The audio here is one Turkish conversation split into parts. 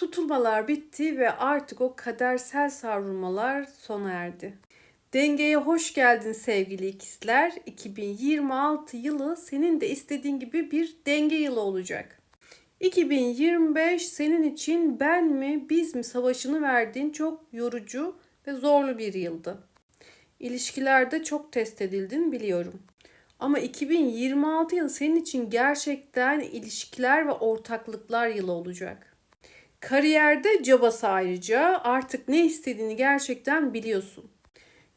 Tutulmalar bitti ve artık o kadersel savrulmalar sona erdi. Dengeye hoş geldin sevgili ikizler. 2026 yılı senin de istediğin gibi bir denge yılı olacak. 2025 senin için ben mi biz mi savaşını verdiğin çok yorucu ve zorlu bir yıldı. İlişkilerde çok test edildin biliyorum. Ama 2026 yılı senin için gerçekten ilişkiler ve ortaklıklar yılı olacak. Kariyerde cabası ayrıca artık ne istediğini gerçekten biliyorsun.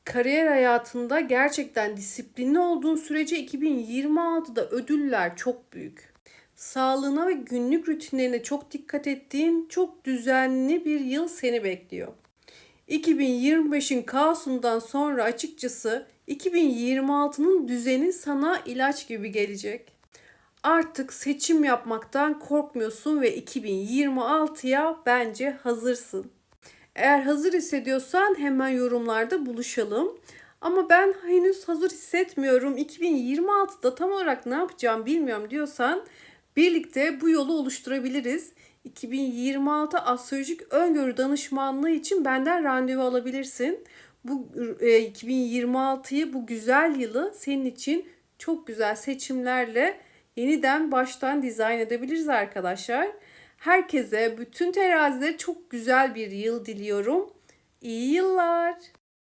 Kariyer hayatında gerçekten disiplinli olduğun sürece 2026'da ödüller çok büyük. Sağlığına ve günlük rutinlerine çok dikkat ettiğin çok düzenli bir yıl seni bekliyor. 2025'in kaosundan sonra açıkçası 2026'nın düzeni sana ilaç gibi gelecek. Artık seçim yapmaktan korkmuyorsun ve 2026'ya bence hazırsın. Eğer hazır hissediyorsan hemen yorumlarda buluşalım. Ama ben henüz hazır hissetmiyorum. 2026'da tam olarak ne yapacağım bilmiyorum diyorsan birlikte bu yolu oluşturabiliriz. 2026 astrolojik öngörü danışmanlığı için benden randevu alabilirsin. Bu e, 2026'yı bu güzel yılı senin için çok güzel seçimlerle yeniden baştan dizayn edebiliriz arkadaşlar. Herkese bütün terazide çok güzel bir yıl diliyorum. İyi yıllar.